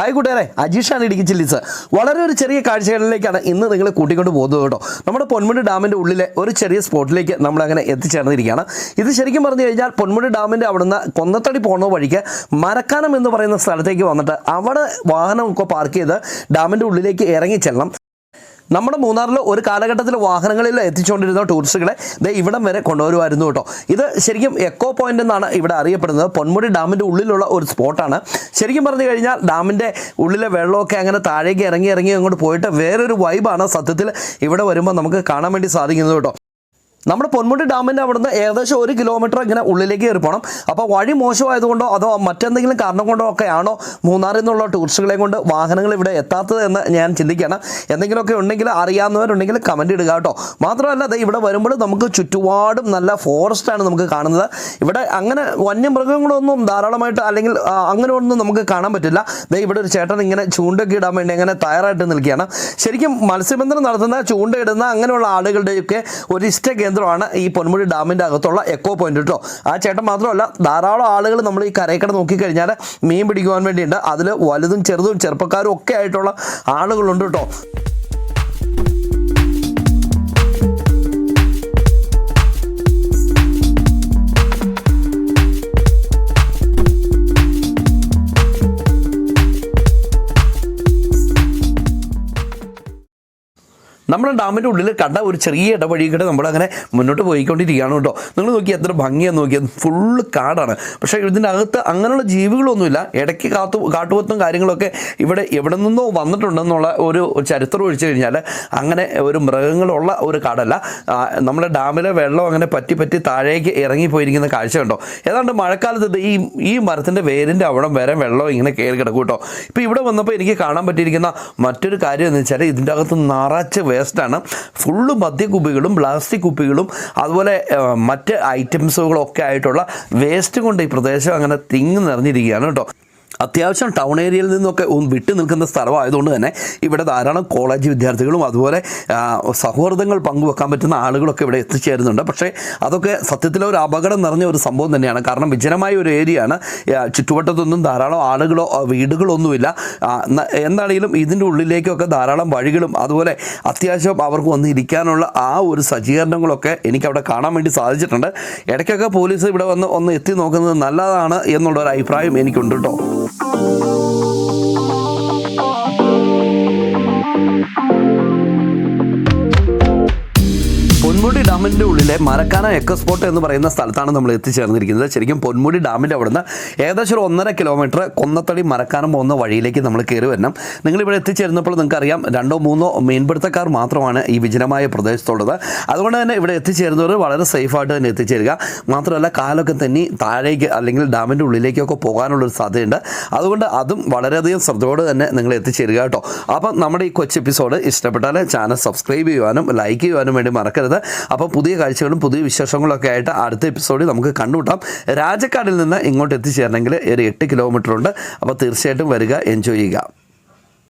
Hi കൂട്ടുകാരെ അജീഷാണ് Idukki chillies വളരെ ഒരു ചെറിയ കാഴ്ചകളിലേക്കാണ് ഇന്ന് നിങ്ങൾ കൂട്ടിക്കൊണ്ട് പോകുന്നത് കേട്ടോ. നമ്മുടെ പൊന്മുടി ഡാമിന്റെ ഉള്ളിലെ ഒരു ചെറിയ സ്പോട്ടിലേക്ക് നമ്മളങ്ങനെ എത്തിച്ചേർന്നിരിക്കുകയാണ്. ഇത് ശരിക്കും പറഞ്ഞു കഴിഞ്ഞാൽ പൊന്മുടി ഡാമിന്റെ അവിടുന്ന് കൊന്നത്തടി പോകുന്ന വഴിക്ക് മരക്കാനം എന്ന് പറയുന്ന സ്ഥലത്തേക്ക് വന്നിട്ട് അവിടെ വാഹനമൊക്കെ പാർക്ക് ചെയ്ത് ഡാമിന്റെ ഉള്ളിലേക്ക് ഇറങ്ങി ചെല്ലണം. നമ്മുടെ മൂന്നാറിൽ ഒരു കാലഘട്ടത്തിൽ വാഹനങ്ങളിൽ എത്തിച്ചുകൊണ്ടിരുന്ന ടൂറിസ്റ്റുകളെ ദേ ഇവിടം വരെ കൊണ്ടുവരുമായിരുന്നു കേട്ടോ. ഇത് ശരിക്കും എക്കോ പോയിന്റ് എന്നാണ് ഇവിടെ അറിയപ്പെടുന്നത്. പൊന്മുടി ഡാമിന്റെ ഉള്ളിലുള്ള ഒരു സ്പോട്ടാണ്. ശരിക്കും പറഞ്ഞു കഴിഞ്ഞാൽ ഡാമിന്റെ ഉള്ളിലെ വെള്ളമൊക്കെ അങ്ങനെ താഴേക്ക് ഇറങ്ങി ഇറങ്ങി അങ്ങോട്ട് പോയിട്ട് വേറൊരു വൈബാണ് സത്യത്തിൽ ഇവിടെ വരുമ്പോൾ നമുക്ക് കാണാൻ വേണ്ടി സാധിക്കുന്നത് കേട്ടോ. നമ്മുടെ പൊന്മുടി ഡാമിന്റെ അവിടുന്ന് ഏകദേശം ഒരു കിലോമീറ്റർ ഇങ്ങനെ ഉള്ളിലേക്ക് കയറി പോകണം അപ്പോൾ വഴി മോശമായതുകൊണ്ടോ അതോ മറ്റെന്തെങ്കിലും കാരണം കൊണ്ടോ ഒക്കെ ആണോ മൂന്നാറിൽ നിന്നുള്ള ടൂറിസ്റ്റുകളെ കൊണ്ട് വാഹനങ്ങൾ ഇവിടെ എത്താത്തത് എന്ന് ഞാൻ ചിന്തിക്കുകയാണ്. എന്തെങ്കിലുമൊക്കെ ഉണ്ടെങ്കിൽ അറിയാവുന്നവരുണ്ടെങ്കിൽ കമന്റ് ഇടുക കേട്ടോ. മാത്രമല്ല അത് ഇവിടെ വരുമ്പോൾ നമുക്ക് ചുറ്റുപാടും നല്ല ഫോറസ്റ്റാണ് നമുക്ക് കാണുന്നത്. ഇവിടെ അങ്ങനെ വന്യമൃഗങ്ങളൊന്നും ധാരാളമായിട്ട് അല്ലെങ്കിൽ അങ്ങനെ ഒന്നും നമുക്ക് കാണാൻ പറ്റില്ല. ദേ ഇവിടെ ഒരു ചേട്ടൻ ഇങ്ങനെ ചൂണ്ടൊക്കെ ഇടാൻ വേണ്ടി അങ്ങനെ തയ്യാറായിട്ട് നിൽക്കുകയാണ്. ശരിക്കും മത്സ്യബന്ധനം നടത്തുന്ന ചൂണ്ടയിടുന്ന അങ്ങനെയുള്ള ആളുകളുടെയൊക്കെ ഒരു ഇഷ്ട കേന്ദ്രമാണ് ഈ പൊന്മുടി ഡാമിന്റെ അകത്തുള്ള എക്കോ പോയിന്റ് കേട്ടോ ആ ചേട്ടൻ മാത്രമല്ല ധാരാളം ആളുകൾ നമ്മൾ ഈ കരയ്ക്കട നോക്കിക്കഴിഞ്ഞാൽ മീൻ പിടിക്കുവാൻ വേണ്ടിയുണ്ട്. അതിൽ വലുതും ചെറുതും ചെറുപ്പക്കാരും ഒക്കെ ആയിട്ടുള്ള ആളുകളുണ്ട് കേട്ടോ നമ്മുടെ ഡാമിന്റെ ഉള്ളിൽ കണ്ട ഒരു ചെറിയ ഇടവഴി കൂടെ നമ്മളങ്ങനെ മുന്നോട്ട് പോയിക്കൊണ്ടിരിക്കുകയാണ് കേട്ടോ. നിങ്ങൾ നോക്കി എത്ര ഭംഗിയാന്ന് നോക്കിയത് ഫുള്ള് കാടാണ്. പക്ഷേ ഇതിന്റെ അകത്ത് അങ്ങനെയുള്ള ജീവികളൊന്നുമില്ല. ഇടയ്ക്ക് കാത്തു കാട്ടുപോത്തും കാര്യങ്ങളൊക്കെ ഇവിടെ എവിടെ നിന്നോ വന്നിട്ടുണ്ടെന്നുള്ള ഒരു ചരിത്രം ഒഴിച്ചു കഴിഞ്ഞാൽ അങ്ങനെ ഒരു മൃഗങ്ങളുള്ള ഒരു കാടല്ല. നമ്മുടെ ഡാമിലെ വെള്ളം അങ്ങനെ പറ്റി പറ്റി താഴേക്ക് ഇറങ്ങിപ്പോയിരിക്കുന്ന കാഴ്ച കണ്ടോ? ഏതാണ്ട് മഴക്കാലത്ത് ഈ ഈ മരത്തിന്റെ വേരിന്റെ അവിടം വരെ വെള്ളം ഇങ്ങനെ കയറി കിടക്കും കേട്ടോ. ഇപ്പോൾ ഇവിടെ വന്നപ്പോൾ എനിക്ക് കാണാൻ പറ്റിയിരിക്കുന്ന മറ്റൊരു കാര്യം എന്ന് വെച്ചാൽ ഇതിന്റെ അകത്ത് നിറച്ച് വേസ്റ്റാണ് ഫുള്ള് മദ്യക്കുപ്പികളും പ്ലാസ്റ്റിക് കുപ്പികളും അതുപോലെ മറ്റ് ഐറ്റംസുകളൊക്കെ ആയിട്ടുള്ള വേസ്റ്റ് കൊണ്ട് ഈ പ്രദേശം അങ്ങനെ തിങ്ങി നിറഞ്ഞിരിക്കുകയാണ് കേട്ടോ. അത്യാവശ്യം ടൗൺ ഏരിയയിൽ നിന്നൊക്കെ വിട്ടു നിൽക്കുന്ന സ്ഥലമായതുകൊണ്ട് തന്നെ ഇവിടെ ധാരാളം കോളേജ് വിദ്യാർത്ഥികളും അതുപോലെ സൗഹൃദങ്ങൾ പങ്കുവെക്കാൻ പറ്റുന്ന ആളുകളൊക്കെ ഇവിടെ എത്തിച്ചേരുന്നുണ്ട്. പക്ഷേ അതൊക്കെ സത്യത്തിൽ ഒരു അപകടം നിറഞ്ഞ ഒരു സംഭവം തന്നെയാണ്. കാരണം വിജനമായ ഒരു ഏരിയ ആണ് ചുറ്റുവട്ടത്തൊന്നും ധാരാളം ആളുകളോ വീടുകളൊന്നുമില്ല. എന്താണെങ്കിലും ഇതിന്റെ ഉള്ളിലേക്കൊക്കെ ധാരാളം വഴികളും അതുപോലെ അത്യാവശ്യം അവർക്ക് വന്നിരിക്കാനുള്ള ആ ഒരു സജ്ജീകരണങ്ങളൊക്കെ എനിക്ക് അവിടെ കാണാൻ വേണ്ടി സാധിച്ചിട്ടുണ്ട്. ഇടയ്ക്കൊക്കെ പോലീസ് ഇവിടെ വന്ന് ഒന്ന് എത്തി നോക്കുന്നത് നല്ലതാണ് എന്നുള്ളൊരു അഭിപ്രായം എനിക്കുണ്ട് കേട്ടോ. thank you. പൊന്മുടി ഡാമിന്റെ ഉള്ളിലെ മരക്കാന എക്കോ സ്പോട്ട് എന്ന് പറയുന്ന സ്ഥലത്താണ് നമ്മൾ എത്തിച്ചേർന്നിരിക്കുന്നത്. ശരിക്കും പൊന്മുടി ഡാമിന്റെ അവിടുന്ന് ഏകദേശം ഒരു ഒന്നര കിലോമീറ്റർ കൊന്നത്തടി മരക്കാനം പോകുന്ന വഴിയിലേക്ക് നമ്മൾ കയറി വരണം. നിങ്ങളിവിടെ എത്തിച്ചേരുന്നപ്പോൾ നിങ്ങൾക്കറിയാം രണ്ടോ മൂന്നോ മീൻപിടുത്തക്കാർ മാത്രമാണ് ഈ വിജനമായ പ്രദേശത്തുള്ളത്. അതുകൊണ്ട് തന്നെ ഇവിടെ എത്തിച്ചേരുന്നവർ വളരെ സേഫായിട്ട് തന്നെ എത്തിച്ചേരുക. മാത്രമല്ല കാലൊക്കെ തന്നെ താഴേക്ക് അല്ലെങ്കിൽ ഡാമിന്റെ ഉള്ളിലേക്കൊക്കെ പോകാനുള്ളൊരു സാധ്യതയുണ്ട്. അതുകൊണ്ട് അതും വളരെയധികം ശ്രദ്ധയോടെ തന്നെ നിങ്ങൾ എത്തിച്ചേരുക കേട്ടോ. അപ്പം നമ്മുടെ ഈ കൊച്ചു എപ്പിസോഡ് ഇഷ്ടപ്പെട്ടാൽ ചാനൽ സബ്സ്ക്രൈബ് ചെയ്യുവാനും ലൈക്ക് ചെയ്യുവാനും വേണ്ടി മറക്കരുത്. അപ്പോൾ പുതിയ കാഴ്ചകളും പുതിയ വിശേഷങ്ങളൊക്കെ ആയിട്ട് അടുത്ത എപ്പിസോഡിൽ നമുക്ക് കണ്ടുമുട്ടാം. രാജക്കാടിൽ നിന്ന് ഇങ്ങോട്ട് എത്തിച്ചേരണമെങ്കിൽ ഒരു എട്ട് കിലോമീറ്റർ ഉണ്ട്. അപ്പോൾ തീർച്ചയായിട്ടും വരിക എൻജോയ് ചെയ്യുക.